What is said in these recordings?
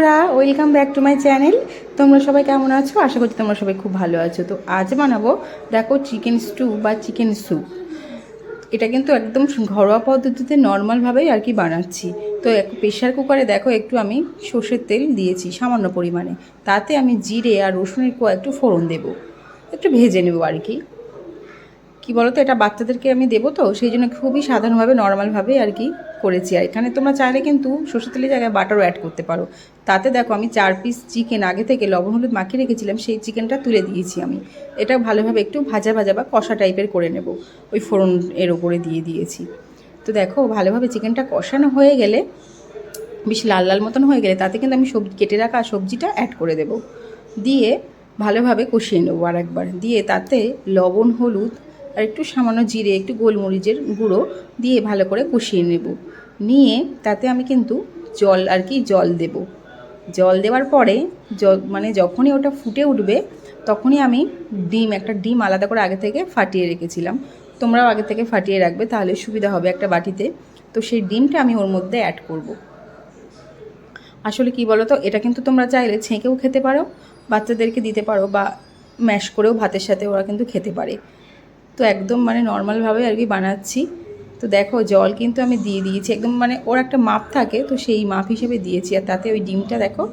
বন্ধুরা welcome back to my channel তোমরা সবাই কেমন আছো? আশা করছি তোমরা সবাই খুব ভালো আছো। তো আজ বানাবো, দেখো চিকেন স্টু বা চিকেন স্যুপ এটা কিন্তু একদম ঘরোয়া পদ্ধতিতে নর্মালভাবেই আর কি বানাচ্ছি। তো প্রেশার কুকারে দেখো একটু আমি সর্ষের তেল দিয়েছি সামান্য পরিমাণে। তাতে আমি জিরে আর রসুনের কোয়া একটু ফোড়ন দেবো। একটু ভেজে নেব আর কি। কি বলো তো এটা বাচ্চাদেরকে আমি দেবো তো, সেই জন্য খুবই সাধারণভাবে, নর্মালভাবে আর কি করেছি। আর এখানে তোমরা চাইলে কিন্তু সর্ষের তেলের জায়গায় বাটারও অ্যাড করতে পারো। তাতে দেখো, আমি চার পিস চিকেন আগে থেকে লবণ, হলুদ মাখিয়ে রেখেছিলাম, সেই চিকেনটা তুলে দিয়েছি আমি। এটা ভালোভাবে একটু ভাজা ভাজা বা কষা টাইপের করে নেব, ওই ফোড়ন এর ওপরে দিয়ে দিয়েছি। তো দেখো, ভালোভাবে চিকেনটা কষানো হয়ে গেলে, বেশ লাল লাল মতন হয়ে গেলে, তাতে কিন্তু আমি সবজি কেটে রাখা সবজিটা অ্যাড করে দেব। দিয়ে ভালোভাবে কষিয়ে নেব আর একবার দিয়ে তাতে লবণ, হলুদ আর একটু সামান্য জিরে, একটু গোলমরিচের গুঁড়ো দিয়ে ভালো করে কষিয়ে নেব। নিয়ে তাতে আমি কিন্তু জল আর কি জল দেব। জল দেওয়ার পরে মানে যখনই ওটা ফুটে উঠবে, তখনই আমি ডিম, একটা ডিম আলাদা করে আগে থেকে ফাটিয়ে রেখেছিলাম। তোমরাও আগে থেকে ফাটিয়ে রাখবে, তাহলে সুবিধা হবে একটা বাটিতে। তো সেই ডিমটা আমি ওর মধ্যে অ্যাড করব। আসলে কি বলো তো এটা কিন্তু তোমরা চাইলে ছেঁকেও খেতে পারো, বাচ্চাদেরকে দিতে পারো বা ম্যাশ করেও ভাতের সাথে ওরা কিন্তু খেতে পারে। তো একদম মানে নর্মালভাবে আর কি বানাচ্ছি। তো দেখো, জল কিন্তু আমি দিয়ে দিয়েছি। একদম মানে ওর একটা মাপ থাকে, তো সেই মাপ হিসেবে দিয়েছি। আর তাতে ওই ডিমটা দেখো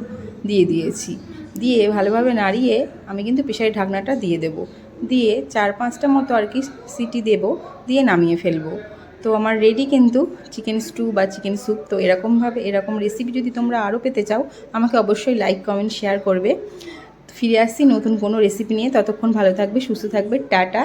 দিয়ে দিয়েছি। দিয়ে ভালোভাবে নাড়িয়ে আমি কিন্তু প্রেশারের ঢাকনাটা দিয়ে দেব। দিয়ে চার পাঁচটা মতো আর কি সিটি দেব, দিয়ে নামিয়ে ফেলব। তো আমার রেডি কিন্তু চিকেন স্টু বা চিকেন স্যুপ তো এরকমভাবে, এরকম রেসিপি যদি তোমরা আরও পেতে চাও, আমাকে অবশ্যই লাইক কমেন্ট শেয়ার করবে। ফিরে আসছি নতুন কোনো রেসিপি নিয়ে। ততক্ষণ ভালো থাকবে, সুস্থ থাকবে। টাটা।